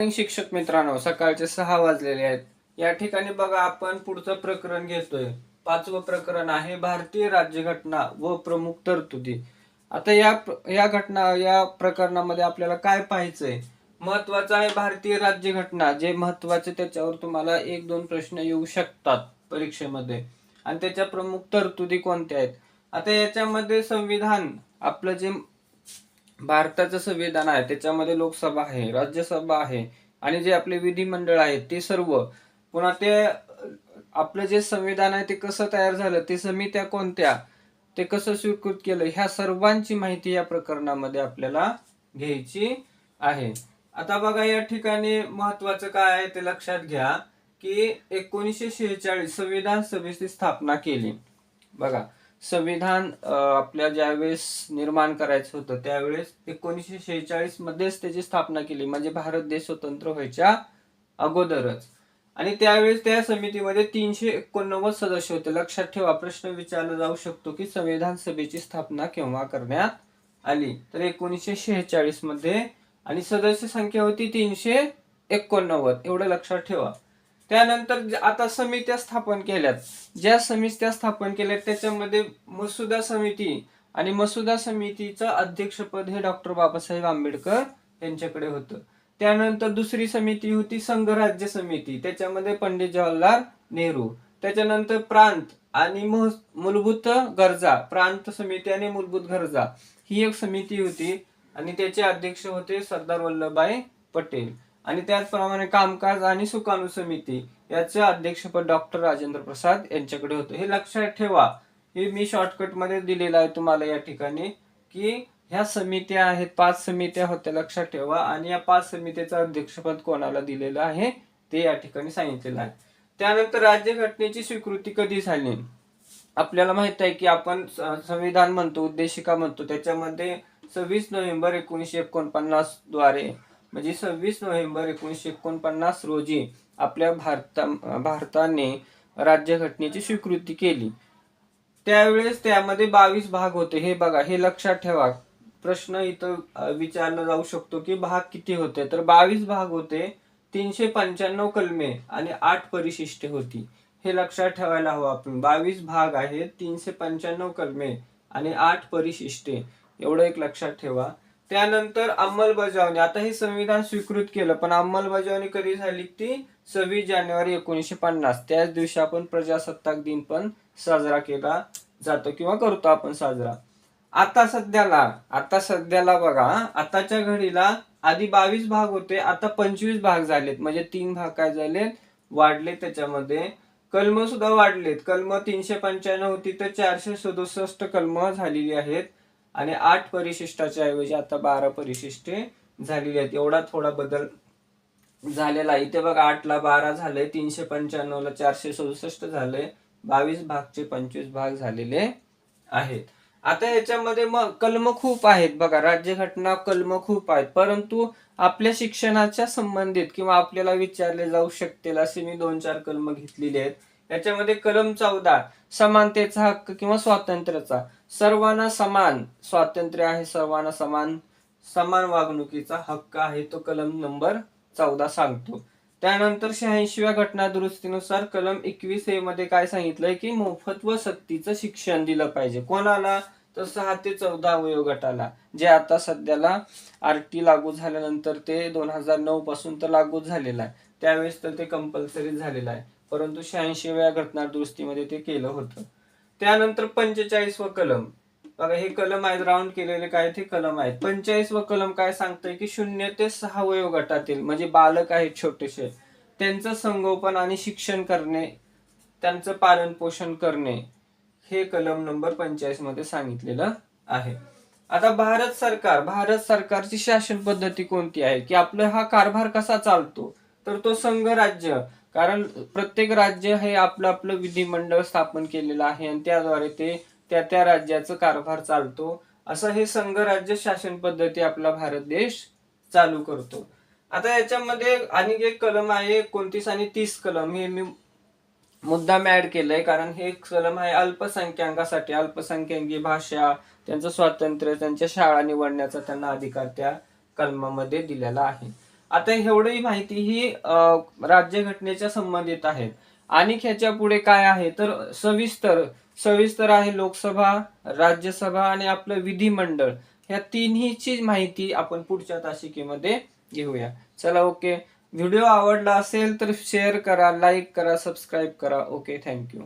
शिक्षक मित्रांनो सकाळचे सहा वाजलेले आहेत. या ठिकाणी बघा आपण पुढचं प्रकरण घेतोय. पाचवं प्रकरण आहे भारतीय राज्यघटना व प्रमुख तरतुदी. आता या या घटना या प्रकरणामध्ये आपल्याला काय पाहायचंय? महत्वाचं आहे भारतीय राज्यघटना जे महत्त्वाचे त्याच्यावर तुम्हाला एक दोन प्रश्न येऊ शकतात परीक्षेमध्ये. आणि त्याच्या प्रमुख तरतुदी कोणत्या आहेत? आता याच्यामध्ये संविधान आपलं जे भारताचं संविधान आहे त्याच्यामध्ये लोकसभा आहे राज्यसभा आहे आणि जे आपले विधिमंडळ आहे ते सर्व. पुन्हा ते आपलं जे संविधान आहे ते कसं तयार झालं ते समित्या कोणत्या ते कसं स्वीकृत केलं ह्या सर्वांची माहिती या प्रकरणामध्ये आपल्याला घ्यायची आहे. आता बघा या ठिकाणी महत्वाचं काय आहे ते लक्षात घ्या की एकोणीसशे शेहेचाळीस संविधान सभेची स्थापना केली. बघा संविधान आपल्या ज्यावेळेस निर्माण करायचं होतं त्यावेळेस एकोणीसशे शेहेचाळीस मध्येच त्याची स्थापना केली. म्हणजे भारत देश स्वतंत्र व्हायच्या अगोदरच. आणि त्यावेळेस त्या समितीमध्ये तीनशे एकोणनव्वद सदस्य होते. लक्षात ठेवा प्रश्न विचारला जाऊ शकतो की संविधान सभेची स्थापना केव्हा करण्यात आली? तर एकोणीसशे शेहेचाळीसमध्ये. आणि सदस्य संख्या होती तीनशे एकोणनव्वद. एवढं लक्षात ठेवा. त्यानंतर आता समित्या स्थापन केल्यात. ज्या समित्या स्थापन केल्यात त्याच्यामध्ये मसुदा समिती आणि मसुदा समितीचं अध्यक्षपद हे डॉक्टर बाबासाहेब आंबेडकर यांच्याकडे होतं. त्यानंतर दुसरी समिती होती संघराज्य समिती. त्याच्यामध्ये पंडित जवाहरलाल नेहरू. त्याच्यानंतर प्रांत आणि मूलभूत गरजा. प्रांत समिती आणि मूलभूत गरजा. ही एक समिती होती आणि त्याचे अध्यक्ष होते सरदार वल्लभभाई पटेल. आणि त्याचप्रमाणे कामकाज आणि सुकाणू समिती याचं अध्यक्षपद डॉक्टर राजेंद्र प्रसाद यांच्याकडे होतं. हे लक्षात ठेवा. हे मी शॉर्टकटमध्ये दिलेलं आहे तुम्हाला या ठिकाणी की ह्या समित्या आहेत पाच समित्या होत्या लक्षात ठेवा. आणि या पाच समितीचं अध्यक्षपद कोणाला दिलेलं आहे ते या ठिकाणी सांगितलेलं आहे. त्यानंतर राज्यघटनेची स्वीकृती कधी झाली? आपल्याला माहीत आहे की आपण संविधान म्हणतो उद्देशिका म्हणतो त्याच्यामध्ये सव्वीस नोव्हेंबर एकोणीसशे एकोणपन्नासद्वारे म्हणजे सव्वीस नोव्हेंबर एकोणीसशे एकोणपन्नास रोजी आपल्या भारता भारताने राज्यघटनेची स्वीकृती केली. त्यावेळेस त्यामध्ये बावीस भाग होते. हे बघा हे लक्षात ठेवा. प्रश्न इथं विचारला जाऊ शकतो की भाग किती होते? तर बावीस भाग होते तीनशे पंच्याण्णव कलमे आणि आठ परिशिष्टे होती. हे लक्षात ठेवायला हवं आपण. बावीस भाग आहेत तीनशे पंच्याण्णव कलमे आणि आठ परिशिष्टे. एवढं एक लक्षात ठेवा. त्यानंतर अंमलबजावणी. आता हे संविधान स्वीकृत केलं पण अंमलबजावणी कधी झाली? ती सव्वीस जानेवारी एकोणीसशे पन्नास. त्याच दिवशी आपण प्रजासत्ताक दिन पण साजरा केला जातो किंवा करतो आपण साजरा. आता सध्याला आता सध्याला बघा आताच्या घडीला आधी बावीस भाग होते आता पंचवीस भाग झालेत. म्हणजे तीन भाग काय झालेत? वाढले त्याच्यामध्ये. कलम सुद्धा वाढलेत. कलम तीनशे पंच्याण्णव होती तर चारशे सदुसष्ट कलम झालेली आहेत. आणि आठ परिशिष्टाच्या ऐवजी आता बारा परिशिष्टे झालेली आहेत. एवढा थोडा बदल झालेला आहे. इथे बघा आठ ला बारा झाले तीनशे पंच्याण्णव ला चारशे सदुसष्ट झाले बावीस भागचे पंचवीस भाग झालेले आहेत. आता याच्यामध्ये मग कलम खूप आहेत बघा राज्यघटना कलम खूप आहेत. परंतु आपल्या शिक्षणाच्या संबंधित किंवा आपल्याला विचारले जाऊ शकतील असे मी दोन चार कलम घेतलेले आहेत. याच्यामध्ये कलम चौदा समानतेचा हक्क किंवा स्वातंत्र्याचा. सर्वांना समान स्वातंत्र्य आहे सर्वांना समान समान वागणुकीचा हक्क आहे तो कलम नंबर चौदा सांगतो. त्यानंतर शहाऐंशीव्या घटना दुरुस्तीनुसार कलम एकवीस ए मध्ये काय सांगितलंय की मोफत व सक्तीचं शिक्षण दिलं पाहिजे. कोणाला? तर सहा ते चौदा वयोगटाला जे आता सध्याला आर टी लागू झाल्यानंतर ते दोन हजार नऊ पासून तर लागू झालेलं आहे. त्यावेळेस तर ते कंपल्सरी झालेलं आहे. परंतु शहाऐंशीव्या घटना दुरुस्तीमध्ये ते केलं होतं. त्यानंतर पंचेचाळीस व कलम. बघा हे कलम आहेत राऊंड केलेले काय ते कलम आहेत. पंचेचाळीस व कलम काय सांगतंय की शून्य ते सहा वयोगटातील म्हणजे बालक आहेत छोटेसे त्यांचं संगोपन आणि शिक्षण करणे त्यांचं पालन पोषण करणे हे कलम नंबर पंचेचाळीसमध्ये सांगितलेलं आहे. आता भारत सरकार भारत सरकारची शासन पद्धती कोणती आहे? की आपला हा कारभार कसा चालतो? तर तो संघ राज्य. कारण प्रत्येक राज्य हे आपलं आपलं विधिमंडळ स्थापन केलेलं आहे आणि त्याद्वारे ते त्या त्या राज्याचा कारभार चालतो. असं हे संघ राज्य शासन पद्धती आपला भारत देश चालू करतो. आता याच्यामध्ये आणि एक कलम आहे एकोणतीस आणि तीस कलम. हे मी मुद्दाम ऍड केलंय कारण हे एक कलम आहे अल्पसंख्याकासाठी. अल्पसंख्याकी भाषा त्यांचं स्वातंत्र्य त्यांच्या शाळा निवडण्याचा त्यांना अधिकार त्या कलमामध्ये दिलेला आहे. आता एवढी माहिती ही राज्यघटनेच्या संबंधित आहे. आणि ह्याच्या पुढे काय आहे? तर सविस्तर सविस्तर आहे लोकसभा राज्यसभा आणि आपलं विधिमंडळ. ह्या तिन्हीची माहिती आपण पुढच्या तासिकेमध्ये घेऊया. चला ओके. व्हिडिओ आवडला असेल तर शेअर करा लाईक करा सबस्क्राईब करा. Okay thank you.